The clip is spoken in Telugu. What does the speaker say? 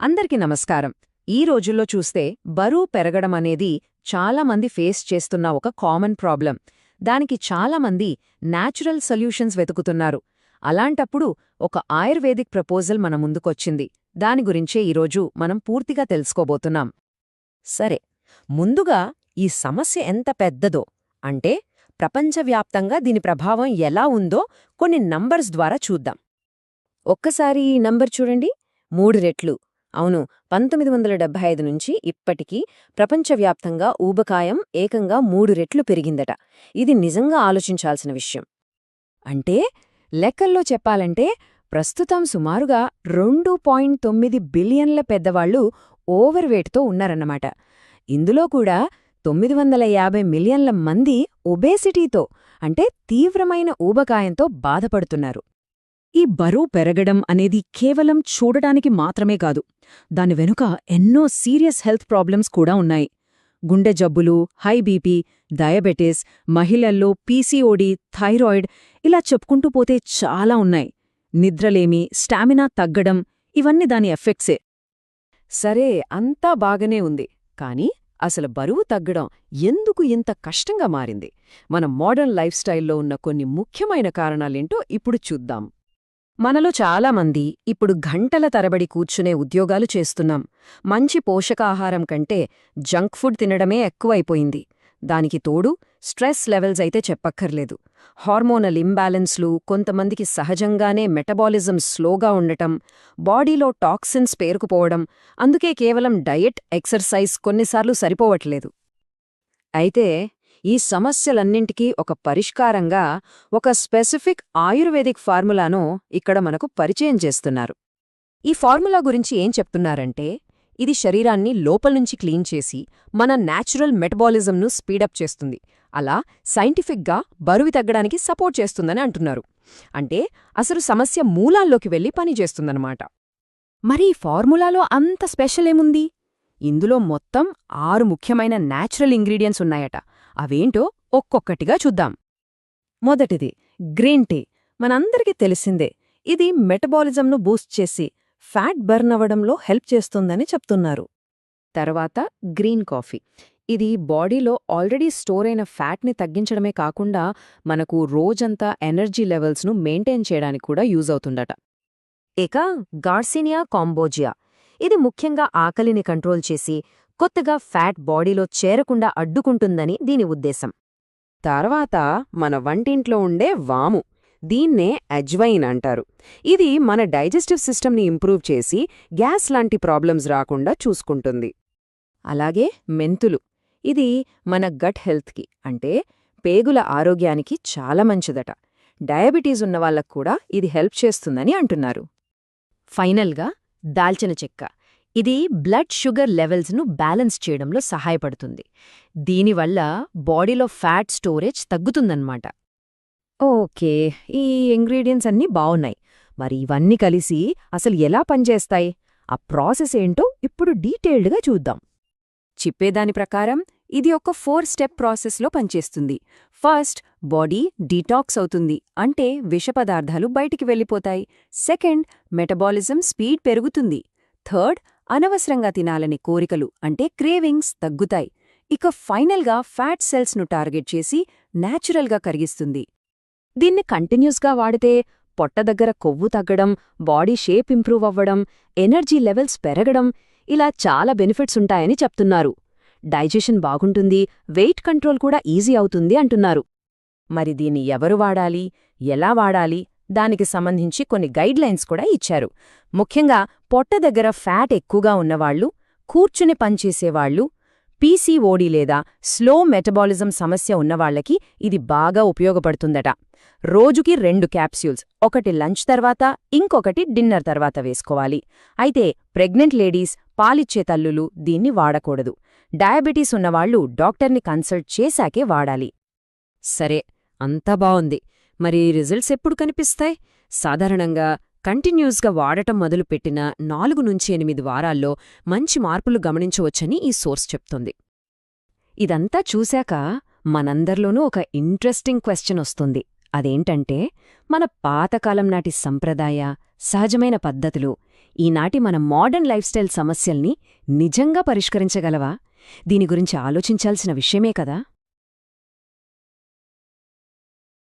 అందరికి నమస్కారం. ఈ రోజుల్లో చూస్తే బరువు పెరగడం అనేది చాలా మంది ఫేస్ చేస్తున్న ఒక కామన్ ప్రాబ్లం. దానికి చాలా మంది న్యాచురల్ సొల్యూషన్స్ వెతుకుతున్నారు. అలాంటప్పుడు ఒక ఆయుర్వేదిక్ ప్రపోజల్ మన ముందుకొచ్చింది. దాని గురించే ఈరోజు మనం పూర్తిగా తెలుసుకోబోతున్నాం. సరే ముందుగా ఈ సమస్య ఎంత పెద్దదో అంటే ప్రపంచవ్యాప్తంగా దీని ప్రభావం ఎలా ఉందో కొన్ని నంబర్స్ ద్వారా చూద్దాం. ఒక్కసారి ఈ నంబర్ చూడండి. మూడు రెట్లు. అవును పంతొమ్మిది వందల డెబ్బై ఐదు నుంచి ఇప్పటికీ ప్రపంచవ్యాప్తంగా ఊబకాయం ఏకంగా మూడు రెట్లు పెరిగిందట. ఇది నిజంగా ఆలోచించాల్సిన విషయం. అంటే లెక్కల్లో చెప్పాలంటే ప్రస్తుతం సుమారుగా రెండు పాయింట్ తొమ్మిది బిలియన్ల పెద్దవాళ్ళు ఓవర్ ఉన్నారన్నమాట. ఇందులో కూడా తొమ్మిది వందల యాభై మిలియన్ల మంది ఒబేసిటీతో అంటే తీవ్రమైన ఊబకాయంతో బాధపడుతున్నారు. ఈ బరువు పెరగడం అనేది కేవలం చూడడానికి మాత్రమే కాదు దాని వెనుక ఎన్నో సీరియస్ హెల్త్ ప్రాబ్లమ్స్ కూడా ఉన్నాయి. గుండె జబ్బులు హై బీపీ డయాబెటిస్ మహిళల్లో పీసీఓడి థైరాయిడ్ ఇలా చెప్పుకుంటూ పోతే చాలా ఉన్నాయి. నిద్రలేమి స్టామినా తగ్గడం ఇవన్నీ దాని ఎఫెక్ట్సే. సరే అంతా బాగానే ఉంది కానీ అసలు బరువు తగ్గడం ఎందుకు ఇంత కష్టంగా మారింది? మన మోడర్న్ లైఫ్ స్టైల్లో ఉన్న కొన్ని ముఖ్యమైన కారణాలేంటో ఇప్పుడు చూద్దాం. మనలో చాలామంది ఇప్పుడు గంటల తరబడి కూర్చునే ఉద్యోగాలు చేస్తున్నాం. మంచి పోషకాహారం కంటే జంక్ ఫుడ్ తినడమే ఎక్కువైపోయింది. దానికి తోడు స్ట్రెస్ లెవెల్స్ అయితే చెప్పక్కర్లేదు. హార్మోనల్ ఇంబ్యాలెన్స్లు కొంతమందికి సహజంగానే మెటబాలిజం స్లోగా ఉండటం బాడీలో టాక్సిన్స్ పేరుకుపోవడం అందుకే కేవలం డయట్ ఎక్సర్సైజ్ కొన్నిసార్లు సరిపోవట్లేదు. అయితే ఈ సమస్యలన్నింటికీ ఒక పరిష్కారంగా ఒక స్పెసిఫిక్ ఆయుర్వేదిక్ ఫార్ములాను ఇక్కడ మనకు పరిచయం చేస్తున్నారు. ఈ ఫార్ములా గురించి ఏం చెప్తున్నారంటే ఇది శరీరాన్ని లోపలుంచి క్లీన్ చేసి మన న్యాచురల్ మెటబాలిజంను స్పీడప్ చేస్తుంది. అలా సైంటిఫిక్గా బరువు తగ్గడానికి సపోర్ట్ చేస్తుందని అంటున్నారు. అంటే అసలు సమస్య మూలాల్లోకి వెళ్ళి పనిచేస్తుందన్నమాట మరి ఈ ఫార్ములాలో అంత స్పెషల్ ఏముంది? ఇందులో మొత్తం ఆరు ముఖ్యమైన న్యాచురల్ ఇంగ్రీడియంట్స్ ఉన్నాయట. అవేంటో ఒక్కొక్కటిగా చూద్దాం. మొదటిది గ్రీన్ టీ. మనందరికీ తెలిసిందే ఇది మెటబాలిజంను బూస్ట్ చేసి ఫ్యాట్ బర్న్ అవ్వడంలో హెల్ప్ చేస్తుందని చెప్తున్నారు. తర్వాత గ్రీన్ కాఫీ. ఇది బాడీలో ఆల్రెడీ స్టోర్ అయిన ఫ్యాట్ని తగ్గించడమే కాకుండా మనకు రోజంతా ఎనర్జీ లెవెల్స్ను మెయింటైన్ చేయడానికి కూడా యూజ్ అవుతుందట. ఇక గార్సినియా కాంబోజియా. ఇది ముఖ్యంగా ఆకలిని కంట్రోల్ చేసి కొత్తగా ఫ్యాట్ బాడీలో చేరకుండా అడ్డుకుంటుందని దీని ఉద్దేశం. తర్వాత మన వంటింట్లో ఉండే వాము దీన్నే అజ్వైన్ అంటారు. ఇది మన డైజెస్టివ్ సిస్టమ్ని ఇంప్రూవ్ చేసి గ్యాస్ లాంటి ప్రాబ్లమ్స్ రాకుండా చూసుకుంటుంది. అలాగే మెంతులు. ఇది మన గట్ హెల్త్కి అంటే పేగుల ఆరోగ్యానికి చాలా మంచిదట. డయాబెటీస్ ఉన్నవాళ్ళకు కూడా ఇది హెల్ప్ చేస్తుందని అంటున్నారు. ఫైనల్గా దాల్చిన చెక్క. ఇది బ్లడ్ షుగర్ లెవెల్స్ను బ్యాలెన్స్ చేయడంలో సహాయపడుతుంది. దీనివల్ల బాడీలో ఫ్యాట్ స్టోరేజ్ తగ్గుతుందన్నమాట. ఓకే ఈ ఇంగ్రీడియంట్స్ అన్నీ బావున్నాయి. మరి ఇవన్నీ కలిసి అసలు ఎలా పనిచేస్తాయి? ఆ ప్రాసెస్ ఏంటో ఇప్పుడు డీటెయిల్డ్గా చూద్దాం. చెప్పేదాని ప్రకారం ఇది ఒక ఫోర్ స్టెప్ ప్రాసెస్లో పనిచేస్తుంది. ఫస్ట్ బాడీ డీటాక్స్ అవుతుంది. అంటే విష పదార్థాలు బయటికి వెళ్ళిపోతాయి. సెకండ్ మెటబాలిజం స్పీడ్ పెరుగుతుంది. థర్డ్ అనవసరంగా తినాలని కోరికలు అంటే క్రేవింగ్స్ తగ్గుతాయి. ఇక ఫైనల్గా ఫ్యాట్ సెల్స్ను టార్గెట్ చేసి న్యాచురల్గా కరిగిస్తుంది. దీన్ని కంటిన్యూస్గా వాడితే పొట్ట దగ్గర కొవ్వు తగ్గడం బాడీ షేప్ ఇంప్రూవ్ అవ్వడం ఎనర్జీ లెవెల్స్ పెరగడం ఇలా చాలా బెనిఫిట్స్ ఉంటాయని చెప్తున్నారు. డైజెషన్ బాగుంటుంది వెయిట్ కంట్రోల్ కూడా ఈజీ అవుతుంది అంటున్నారు. మరి దీన్ని ఎవరు వాడాలి? ఎలా వాడాలి? దానికి సంబంధించి కొన్ని గైడ్లైన్స్ కూడా ఇచ్చారు. ముఖ్యంగా పొట్ట దగ్గర ఫ్యాట్ ఎక్కువగా ఉన్నవాళ్ళు కూర్చుని పనిచేసేవాళ్ళు పీసీఓడి లేదా స్లో మెటబాలిజం సమస్య ఉన్నవాళ్ళకి ఇది బాగా ఉపయోగపడుతుందట. రోజుకి రెండు క్యాప్స్యూల్స్ ఒకటి లంచ్ తర్వాత ఇంకొకటి డిన్నర్ తర్వాత వేసుకోవాలి. అయితే ప్రెగ్నెంట్ లేడీస్ పాలిచ్చే తల్లులు దీన్ని వాడకూడదు. డయాబెటీస్ ఉన్నవాళ్ళు డాక్టర్ని కన్సల్ట్ చేశాకే వాడాలి. సరే అంతా బావుంది. మరి రిజల్ట్స్ ఎప్పుడు కనిపిస్తాయి? సాధారణంగా కంటిన్యూస్గా వాడటం మొదలుపెట్టిన నాలుగు నుంచి ఎనిమిది వారాల్లో మంచి మార్పులు గమనించవచ్చని ఈ సోర్స్ చెప్తుంది. ఇదంతా చూశాక మనందర్లోనూ ఒక ఇంట్రెస్టింగ్ క్వశ్చన్ వస్తుంది. అదేంటంటే మన పాతకాలం నాటి సంప్రదాయ సహజమైన పద్ధతులు ఈనాటి మన మోడర్న్ లైఫ్స్టైల్ సమస్యల్ని నిజంగా పరిష్కరించగలవా? దీని గురించి ఆలోచించాల్సిన విషయమే కదా?